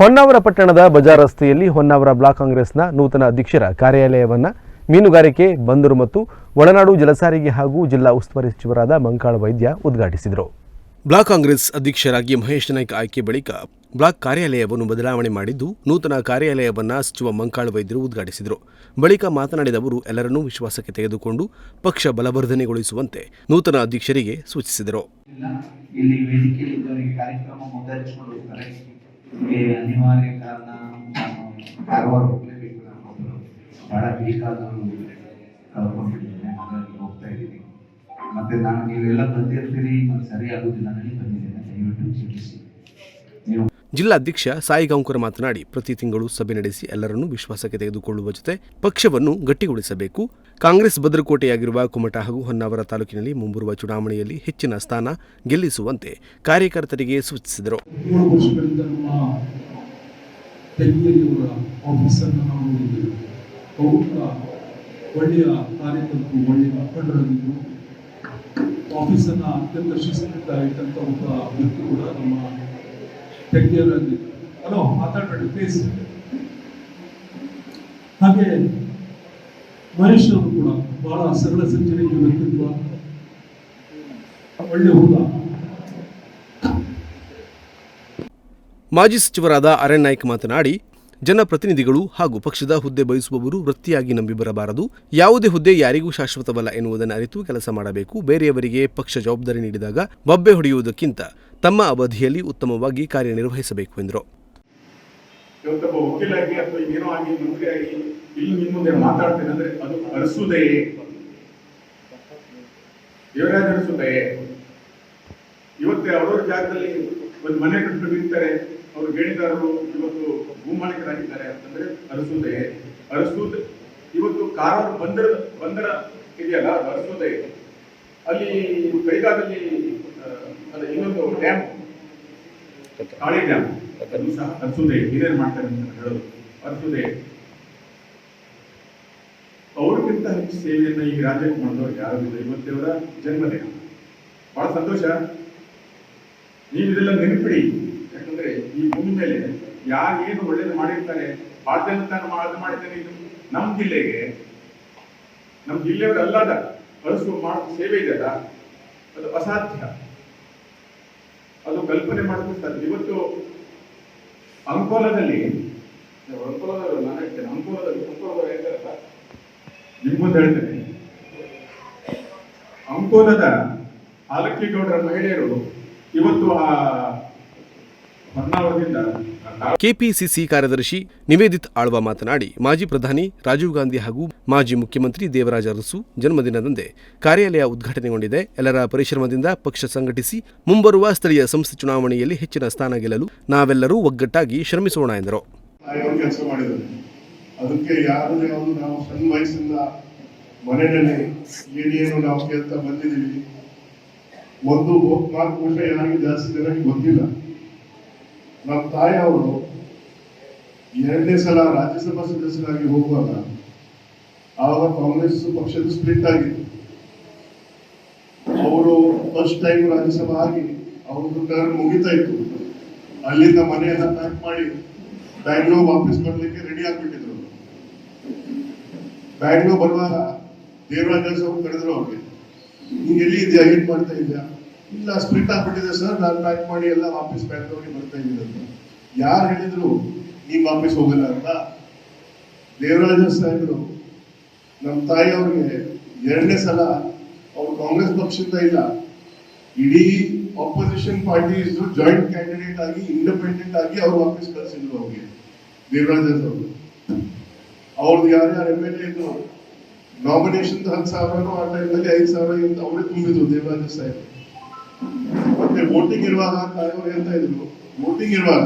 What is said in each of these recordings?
ಹೊನ್ನಾವರ ಪಟ್ಟಣದ ಬಜಾರ್ ರಸ್ತೆಯಲ್ಲಿ ಹೊನ್ನಾವರ ಬ್ಲಾಕ್ ಕಾಂಗ್ರೆಸ್ನ ನೂತನ ಅಧ್ಯಕ್ಷರ ಕಾರ್ಯಾಲಯವನ್ನು ಮೀನುಗಾರಿಕೆ ಬಂದರು ಮತ್ತು ಒಳನಾಡು ಜಲಸಾರಿಗೆ ಹಾಗೂ ಜಿಲ್ಲಾ ಉಸ್ತುವಾರಿ ಸಚಿವರಾದ ಮಂಕಾಳ ವೈದ್ಯ ಉದ್ಘಾಟಿಸಿದರು. ಬ್ಲಾಕ್ ಕಾಂಗ್ರೆಸ್ ಅಧ್ಯಕ್ಷರಾಗಿ ಮಹೇಶ್ ನಾಯ್ಕ ಆಯ್ಕೆ ಬಳಿಕ ಬ್ಲಾಕ್ ಕಾರ್ಯಾಲಯವನ್ನು ಬದಲಾವಣೆ ಮಾಡಿದ್ದು ನೂತನ ಕಾರ್ಯಾಲಯವನ್ನು ಸಚಿವ ಮಂಕಾಳ ವೈದ್ಯರು ಉದ್ಘಾಟಿಸಿದರು. ಬಳಿಕ ಮಾತನಾಡಿದ ಅವರು ಎಲ್ಲರನ್ನೂ ವಿಶ್ವಾಸಕ್ಕೆ ತೆಗೆದುಕೊಂಡು ಪಕ್ಷ ಬಲವರ್ಧನೆಗೊಳಿಸುವಂತೆ ನೂತನ ಅಧ್ಯಕ್ಷರಿಗೆ ಸೂಚಿಸಿದರು. ಅನಿವಾರ್ಯ ಕಾರಣ ನಾನು ಕಾರವಾರ ಹೋಗ್ಲೇಬೇಕು ನಾನು ಒಬ್ಬರು ಬಹಳ ಬೇಕಾದವರು ಕಳ್ಕೊಂಡಿದ್ದೇನೆ ಹಾಗಾಗಿ ಹೋಗ್ತಾ ಇದ್ದೀನಿ ಮತ್ತೆ ನಾನು ನೀವೆಲ್ಲ ಬಂದಿರ್ತೀರಿ ಸರಿ ಆಗುದಿಲ್ಲ ನನಗೆ ಬಂದಿದ್ದೇನೆ, ದಯವಿಟ್ಟು ಕ್ಷಮಿಸಿ. ನೀವು ಜಿಲ್ಲಾಧ್ಯಕ್ಷ ಸಾಯಿ ಗಾಂವ್ಕರ್ ಮಾತನಾಡಿ, ಪ್ರತಿ ತಿಂಗಳು ಸಭೆ ನಡೆಸಿ ಎಲ್ಲರನ್ನೂ ವಿಶ್ವಾಸಕ್ಕೆ ತೆಗೆದುಕೊಳ್ಳುವ ಜೊತೆ ಪಕ್ಷವನ್ನು ಗಟ್ಟಿಗೊಳಿಸಬೇಕು. ಕಾಂಗ್ರೆಸ್ ಭದ್ರಕೋಟೆಯಾಗಿರುವ ಕುಮಟಾ ಹಾಗೂ ಹೊನ್ನಾವರ ತಾಲೂಕಿನಲ್ಲಿ ಮುಂಬರುವ ಚುನಾವಣೆಯಲ್ಲಿ ಹೆಚ್ಚಿನ ಸ್ಥಾನ ಗೆಲ್ಲಿಸುವಂತೆ ಕಾರ್ಯಕರ್ತರಿಗೆ ಸೂಚಿಸಿದರು. ಆಫೀಸನ್ನು ಅತ್ಯಂತ ಶಿಸ್ತಿನಿಂದ ಇಟ್ಟಂಥ ಒಬ್ಬ ವ್ಯಕ್ತಿ ಕೂಡ ನಮ್ಮ ತೆಲುಗಿಯವರಾಗಿದ್ದರು ಹಲೋ ಮಾತಾಡಬೇಡಿ ಪ್ಲೀಸ್ ಹಾಗೆ ಮಹೇಶ್ ಅವರು ಕೂಡ ಬಹಳ ಸರಳ ಸಂಚರಿಯ ವ್ಯಕ್ತಿತ್ವ, ಒಳ್ಳೆ ಹುಡುಗ. ಮಾಜಿ ಸಚಿವರಾದ ಅರಣ್ ನಾಯ್ಕ್ ಮಾತನಾಡಿ, ಜನಪ್ರತಿನಿಧಿಗಳು ಹಾಗೂ ಪಕ್ಷದ ಹುದ್ದೆ ಬಯಸುವವರು ವೃತ್ತಿಯಾಗಿ ನಂಬಿ ಬರಬಾರದು. ಯಾವುದೇ ಹುದ್ದೆ ಯಾರಿಗೂ ಶಾಶ್ವತವಲ್ಲ ಎನ್ನುವುದನ್ನು ಅರಿತು ಕೆಲಸ ಮಾಡಬೇಕು. ಬೇರೆಯವರಿಗೆ ಪಕ್ಷ ಜವಾಬ್ದಾರಿ ನೀಡಿದಾಗ ಬಬ್ಬೆ ಹೊಡೆಯುವುದಕ್ಕಿಂತ ತಮ್ಮ ಅವಧಿಯಲ್ಲಿ ಉತ್ತಮವಾಗಿ ಕಾರ್ಯನಿರ್ವಹಿಸಬೇಕು ಎಂದರು. ಇವತ್ತೊಬ್ಬ ವಕೀಲಾಗಿ ಅಥವಾ ಏನೋ ಆಗಿ ಮಂತ್ರಿಯಾಗಿ ಇಲ್ಲಿ ನಿಮ್ಮ ಮುಂದೆ ಮಾತಾಡ್ತೇನೆ ಅಂದ್ರೆ ಅದು ಅರಸುವುದೆಯೇ ದೇವರಾಜ ಅರಸುವುದೆಯೇ ಇವತ್ತು ಅವ್ರವ್ರ ಜಾಗದಲ್ಲಿ ಒಂದು ಮನೆ ಕಟ್ಟು ನಿಂತಾರೆ ಅವ್ರ ಗೇಣಿದಾರರು ಇವತ್ತು ಭೂಮಾಲೀಕರಾಗಿದ್ದಾರೆ ಅಂತಂದ್ರೆ ಅರಸುವುದೆಯೇ ಅರಸುವುದು ಇವತ್ತು ಕಾರವಾರ ಬಂದರ ಬಂದರ ಇದೆಯಲ್ಲ ಅರಸೋದಯ? ಅಲ್ಲಿ ಕೈಗಾದಲ್ಲಿ ಡ್ಯಾಮ್ ಕಾಳಿ ಡ್ಯಾಮ್ ಅದು ಸಹ. ಅರ್ಸುದೆ ಹಿರಿಯರು ಮಾಡ್ತಾರೆ ಅಂತ ಹೇಳೋದು. ಅರ್ಸುದೆ ಅವ್ರಿಗಿಂತ ಹೆಚ್ಚು ಸೇವೆಯನ್ನ ಈ ರಾಜ್ಯಕ್ಕೆ ಮಾಡಿದವ್ರು ಯಾರು ಇಲ್ಲ. ಇವತ್ತೇವರ ಜನ್ಮದಿನ. ಬಹಳ ಸಂತೋಷ. ನೀವು ಇದೆಲ್ಲ ನೆನಪಿಡಿ. ಯಾಕಂದ್ರೆ ಈ ಭೂಮಿ ಮೇಲೆ ಯಾರು ಏನು ಒಳ್ಳೇದು ಮಾಡಿರ್ತಾರೆ ಬಹಳ ಜನ ತಾನು ಮಾಡಿದ್ದೇನೆ ಇದು ನಮ್ಮ ಜಿಲ್ಲೆಗೆ. ನಮ್ಮ ಜಿಲ್ಲೆಯವರಲ್ಲದ ಅಲ್ಲದ ಅರಸು ಮಾಡೋ ಸೇವೆ ಇದೆಯಲ್ಲ ಅದು ಅಸಾಧ್ಯ. ಅದು ಕಲ್ಪನೆ ಸಾಧ್ಯ ಇವತ್ತು ಅಂಕೋಲದಲ್ಲಿ ಅಂಕೋಲದವರು ನಾನು ಹೇಳ್ತೇನೆ ಅಂಕೋಲದಲ್ಲಿ ಅಂಕೋಲದವರು ಹೇಳ್ತಾರಲ್ಲ ನಿಮ್ಗೊಂದು ಹೇಳ್ತೇನೆ. ಅಂಕೋಲದ ಆಲಕ್ಕಿಗೌಡರ ಮಹಿಳೆಯರು ಇವತ್ತು ಆ ಕೆಪಿಸಿಸಿ ಕಾರ್ಯದರ್ಶಿ ನಿವೇದಿತ್ ಆಳ್ವ ಮಾತನಾಡಿ, ಮಾಜಿ ಪ್ರಧಾನಿ ರಾಜೀವ್ ಗಾಂಧಿ ಹಾಗೂ ಮಾಜಿ ಮುಖ್ಯಮಂತ್ರಿ ದೇವರಾಜ ಅರಸು ಜನ್ಮದಿನದಂದೇ ಕಾರ್ಯಾಲಯ ಉದ್ಘಾಟನೆಗೊಂಡಿದೆ. ಎಲ್ಲರ ಪರಿಶ್ರಮದಿಂದ ಪಕ್ಷ ಸಂಘಟಿಸಿ ಮುಂಬರುವ ಸ್ಥಳೀಯ ಸಂಸ್ಥೆ ಚುನಾವಣೆಯಲ್ಲಿ ಹೆಚ್ಚಿನ ಸ್ಥಾನ ಗೆಲ್ಲಲು ನಾವೆಲ್ಲರೂ ಒಗ್ಗಟ್ಟಾಗಿ ಶ್ರಮಿಸೋಣ ಎಂದರು. ಒಂದು ಮಾತು ಕೂಡ ಯಾರಿಗೆ ಜಾಸ್ತಿ ಗೊತ್ತಿಲ್ಲ. ನಮ್ಮ ತಾಯಿ ಅವರು ಎರಡನೇ ಸಲ ರಾಜ್ಯಸಭಾ ಸದಸ್ಯರಾಗಿ ಹೋಗುವಾಗ ಆವಾಗ ಕಾಂಗ್ರೆಸ್ ಪಕ್ಷದ ಸ್ಪ್ಲಿಟ್ ಆಗಿತ್ತು. ಅವರು ಫಸ್ಟ್ ಟೈಮ್ ರಾಜ್ಯಸಭಾ ಆಗಿ ಅವ್ರದ್ದು ಟರ್ಮ್ ಮುಗಿತಾ ಇತ್ತು. ಅಲ್ಲಿಂದ ಮನೆಯೆಲ್ಲ ಪ್ಯಾಕ್ ಮಾಡಿ ಬ್ಯಾಂಗ್ಳೂರ್ ವಾಪಸ್ ಬರ್ಲಿಕ್ಕೆ ರೆಡಿ ಆಗ್ಬಿಟ್ಟಿದ್ರು. ಬ್ಯಾಂಗ್ಳೂರ್ ಬರುವಾಗ ದೇವರಾಜ ಅವರು ಕರೆದ್ರು ಅವ್ರಿಗೆ, ನೀನ್ ಎಲ್ಲಿ ಇದೆಯಾ ಏನ್ ಮಾಡ್ತಾ ಇದೆಯಾ? ಇಲ್ಲ ಸ್ಪ್ರಿಟ್ ಆಗ್ಬಿಟ್ಟಿದೆ ಸರ್ ನಾನು ಪ್ಯಾಕ್ ಮಾಡಿ ಎಲ್ಲ ವಾಪಸ್ ಹೋಗಿ ಬರ್ತಾ ಇದ್ದೀನಿ ಯಾರು ಹೇಳಿದ್ರು ನೀವು ವಾಪಸ್ ಹೋಗಲ್ಲ ಅಂತ? ದೇವರಾಜ ಸಾಹೇಬರು ನಮ್ಮ ತಾಯಿಯವ್ರಿಗೆ ಎರಡನೇ ಸಲ ಅವ್ರು ಕಾಂಗ್ರೆಸ್ ಪಕ್ಷದಿಂದ ಇಲ್ಲ. ಇಡೀ ಆಪೋಸಿಷನ್ ಪಾರ್ಟಿ ಜಾಯಿಂಟ್ ಕ್ಯಾಂಡಿಡೇಟ್ ಆಗಿ ಇಂಡಿಪೆಂಡೆಂಟ್ ಆಗಿ ಅವ್ರು ವಾಪಸ್ ಕಳಿಸಿದ್ರು ಅವ್ರಿಗೆ. ದೇವರಾಜ ಅವರು ಅವ್ರದ್ದು ಯಾರ್ಯಾರು ಎಂ ಎಲ್ ಎ ಇದ್ರು? ನಾಮಿನೇಷನ್ ಹತ್ತು ಸಾವಿರನೋ, ಆ ಟೈಮಲ್ಲಿ ಐದು ಸಾವಿರ ಅಂತ ಅವರೇ ತುಂಬಿದ್ರು ದೇವರಾಜ ಸಾಹೇಬ್ ಮತ್ತೆ ವೋಟಿಂಗ್ ಇರುವಾಗ ಹೇಳ್ತಾ ಇದ್ರು. ಇರುವಾಗ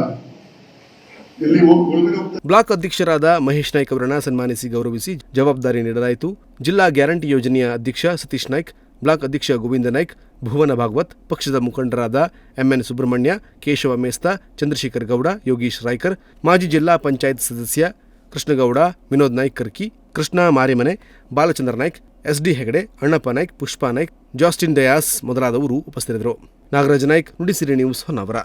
ಬ್ಲಾಕ್ ಅಧ್ಯಕ್ಷರಾದ ಮಹೇಶ್ ನಾಯ್ಕ್ ಅವರನ್ನ ಸನ್ಮಾನಿಸಿ ಗೌರವಿಸಿ ಜವಾಬ್ದಾರಿ ನೀಡಲಾಯಿತು. ಜಿಲ್ಲಾ ಗ್ಯಾರಂಟಿ ಯೋಜನೆಯ ಅಧ್ಯಕ್ಷ ಸತೀಶ್ ನಾಯ್ಕ್, ಬ್ಲಾಕ್ ಅಧ್ಯಕ್ಷ ಗೋವಿಂದ ನಾಯ್ಕ್, ಭುವನ ಭಾಗವತ್, ಪಕ್ಷದ ಮುಖಂಡರಾದ ಎಂಎನ್ ಸುಬ್ರಹ್ಮಣ್ಯ, ಕೇಶವ ಮೇಸ್ತಾ, ಚಂದ್ರಶೇಖರ್ ಗೌಡ, ಯೋಗೀಶ್ ರಾಯ್ಕರ್, ಮಾಜಿ ಜಿಲ್ಲಾ ಪಂಚಾಯತ್ ಸದಸ್ಯ ಕೃಷ್ಣಗೌಡ, ವಿನೋದ್ ನಾಯ್ಕ್ ಕರ್ಕಿ ಕೃಷ್ಣ ಮಾರಿಮನೆ, ಬಾಲಚಂದ್ರ ನಾಯ್ಕ್ ಎಸ್ಡಿ ಹೆಗಡೆ, ಅಣ್ಣಪ್ಪ ನಾಯ್ಕ್, ಪುಷ್ಪಾ ನಾಯ್ಕ್, ಜಾಸ್ಟಿನ್ ಡಯಾಸ್ ಮೊದಲಾದವರು ಉಪಸ್ಥಿತರಿದ್ದರು. ನಾಗರಾಜ ನಾಯ್ಕ್ ನುಡಿಸಿರಿ ನ್ಯೂಸ್ ಹೊನ್ನಾವರ.